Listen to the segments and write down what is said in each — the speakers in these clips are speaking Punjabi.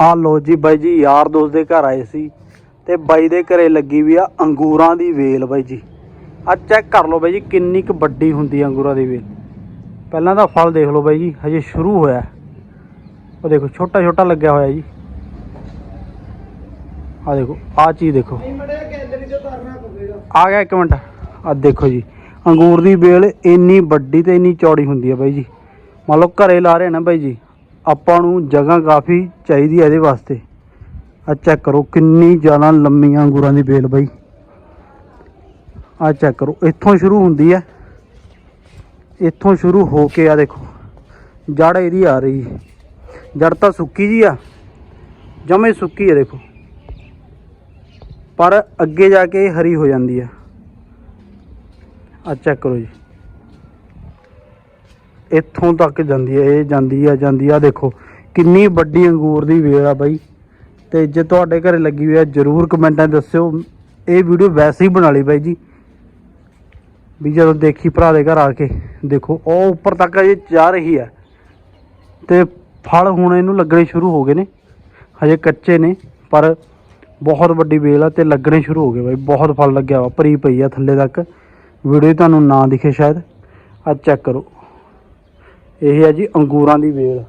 ਆ ਲੋ ਜੀ ਬਾਈ ਜੀ ਯਾਰ ਦੋਸਤ ਦੇ ਘਰ ਆਏ ਸੀ ਤੇ ਬਾਈ ਦੇ ਘਰੇ ਲੱਗੀ ਵੀ ਆ ਅੰਗੂਰਾਂ ਦੀ ਵੇਲ ਬਾਈ ਜੀ। ਆ ਚੈੱਕ ਕਰ ਲਓ ਬਾਈ ਜੀ ਕਿੰਨੀ ਕੁ ਵੱਡੀ ਹੁੰਦੀ ਆ ਅੰਗੂਰਾਂ ਦੀ ਵੇਲ। ਪਹਿਲਾਂ ਤਾਂ ਫਲ ਦੇਖ ਲਓ ਬਾਈ ਜੀ ਹਜੇ ਸ਼ੁਰੂ ਹੋਇਆ। ਉਹ ਦੇਖੋ ਛੋਟਾ ਛੋਟਾ ਲੱਗਿਆ ਹੋਇਆ ਜੀ। ਆ ਦੇਖੋ ਆ ਚੀਜ਼ ਦੇਖੋ। ਆ ਗਿਆ ਇੱਕ ਮਿੰਟ। ਆ ਦੇਖੋ ਜੀ ਅੰਗੂਰ ਦੀ ਵੇਲ ਇੰਨੀ ਵੱਡੀ ਤੇ ਇੰਨੀ ਚੌੜੀ ਹੁੰਦੀ ਹੈ ਬਾਈ ਜੀ। ਮੰਨ ਲਓ ਘਰੇ ਲਾ ਰਹੇ ਨਾ ਬਾਈ ਜੀ। ਆਪਾਂ ਨੂੰ ਜਗ੍ਹਾ ਕਾਫੀ ਚਾਹੀਦੀ ਹੈ ਇਹਦੇ ਵਾਸਤੇ। ਆ ਚੈੱਕ ਕਰੋ ਕਿੰਨੀ ਜ਼ਿਆਦਾ ਲੰਮੀਆਂ ਅੰਗੂਰਾਂ ਦੀ ਵੇਲ ਬਈ। ਆ ਚੈੱਕ ਕਰੋ, ਇੱਥੋਂ ਸ਼ੁਰੂ ਹੁੰਦੀ ਹੈ ਇੱਥੋਂ ਸ਼ੁਰੂ ਹੋ ਕੇ ਆ ਦੇਖੋ ਜੜ ਇਹਦੀ ਆ ਰਹੀ। ਜੜ ਤਾਂ ਸੁੱਕੀ ਜੀ ਆ, ਜਮੇ ਸੁੱਕੀ ਹੈ ਦੇਖੋ। ਪਰ ਅੱਗੇ ਜਾ ਕੇ ਹਰੀ ਹੋ ਜਾਂਦੀ ਆ। ਆ ਚੈੱਕ ਕਰੋ ਜੀ। ਇੱਥੋਂ ਤੱਕ ਜਾਂਦੀ ਹੈ, ਇਹ ਜਾਂਦੀ ਆ ਜਾਂਦੀ ਆ ਦੇਖੋ, ਕਿੰਨੀ ਵੱਡੀ ਅੰਗੂਰ ਦੀ ਵੇਲ ਆ ਬਾਈ। ਤੇ ਜੇ ਤੁਹਾਡੇ ਘਰੇ ਲੱਗੀ ਹੋਈ ਆ ਜਰੂਰ ਕਮੈਂਟਾਂ 'ਚ ਦੱਸਿਓ। ਇਹ ਵੀਡੀਓ ਵੈਸੇ ਹੀ ਬਣਾ ਲਈ ਬਾਈ ਜੀ। ਵੀ ਜਦੋਂ ਦੇਖੀ ਭਰਾ ਦੇ ਘਰ ਆ ਕੇ, ਦੇਖੋ, ਉਹ ਉੱਪਰ ਤੱਕ ਅਜੇ ਜਾ ਰਹੀ ਹੈ। ਤੇ ਫਲ ਹੁਣ ਇਹਨੂੰ ਲੱਗਣੇ ਸ਼ੁਰੂ ਹੋ ਗਏ ਨੇ। ਹਜੇ ਕੱਚੇ ਨੇ, ਪਰ ਬਹੁਤ ਵੱਡੀ ਵੇਲ ਆ ਤੇ ਲੱਗਣੇ ਸ਼ੁਰੂ ਹੋ ਗਏ ਬਾਈ। ਬਹੁਤ ਫਲ ਲੱਗਿਆ ਵਾ, ਭਰੀ ਪਈ ਆ ਥੱਲੇ ਤੱਕ। ਵੀਡੀਓ ਤੁਹਾਨੂੰ ਨਾ ਦਿਖੇ ਸ਼ਾਇਦ। ਆ ਚੈੱਕ ਕਰੋ। ਇਹ ਹੈ ਜੀ ਅੰਗੂਰਾਂ ਦੀ ਵੇਲ।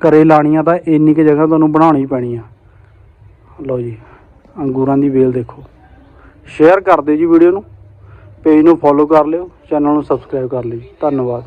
ਘਰੇ ਲਾਣੀਆਂ ਤਾਂ ਇੰਨੀ ਕੁ ਜਗ੍ਹਾ ਤੁਹਾਨੂੰ ਬਣਾਉਣੀ ਪੈਣੀ ਆ। ਲਓ ਜੀ, ਅੰਗੂਰਾਂ ਦੀ ਵੇਲ ਦੇਖੋ। ਸ਼ੇਅਰ ਕਰ ਦਿਓ ਜੀ ਵੀਡੀਓ ਨੂੰ। ਪੇਜ ਨੂੰ ਫੋਲੋ ਕਰ ਲਿਓ, ਚੈਨਲ ਨੂੰ ਸਬਸਕ੍ਰਾਈਬ ਕਰ ਲਿਓ ਜੀ। ਧੰਨਵਾਦ।